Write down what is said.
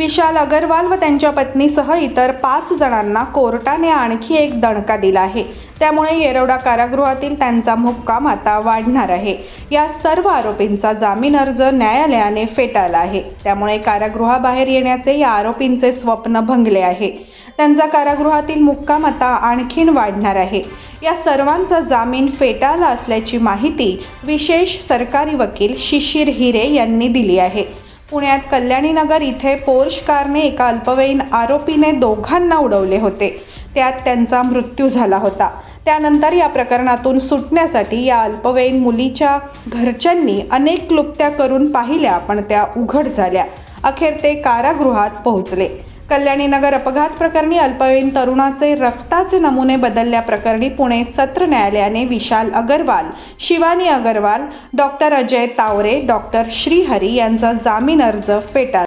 विशाल अगरवाल व त्यांच्या पत्नीसह इतर पाच जणांना कोर्टाने आणखी एक दणका दिला आहे. त्यामुळे येरवडा कारागृहातील त्यांचा मुक्काम आता वाढणार आहे. या सर्व आरोपींचा जामीन अर्ज न्यायालयाने फेटाळला आहे. त्यामुळे कारागृहाबाहेर येण्याचे या आरोपींचे स्वप्न भंगले आहे. त्यांचा कारागृहातील मुक्काम आता आणखीन वाढणार आहे. या सर्वांचा जामीन फेटाळला असल्याची माहिती विशेष सरकारी वकील शिशिर हिरे यांनी दिली आहे. पुण्यात कल्याणीनगर इथे पोर्श कारने एका अल्पवयीन आरोपीने दोघांना उडवले होते. त्यात त्यांचा मृत्यू झाला होता. त्यानंतर या प्रकरणातून सुटण्यासाठी या अल्पवयीन मुलीच्या घरच्यांनी अनेक क्लुप्त्या करून पाहिल्या पण त्या उघड झाल्या. अखेर ते कारागृहात पोहोचले. कल्याणीनगर अपघात प्रकरणी अल्पवयीन तरुणाचे रक्ताचे नमुने बदलल्याप्रकरणी पुणे सत्र न्यायालयाने विशाल अगरवाल शिवानी अगरवाल डॉक्टर अजय तावरे डॉक्टर श्रीहरी यांचा जामीन अर्ज फेटाळला.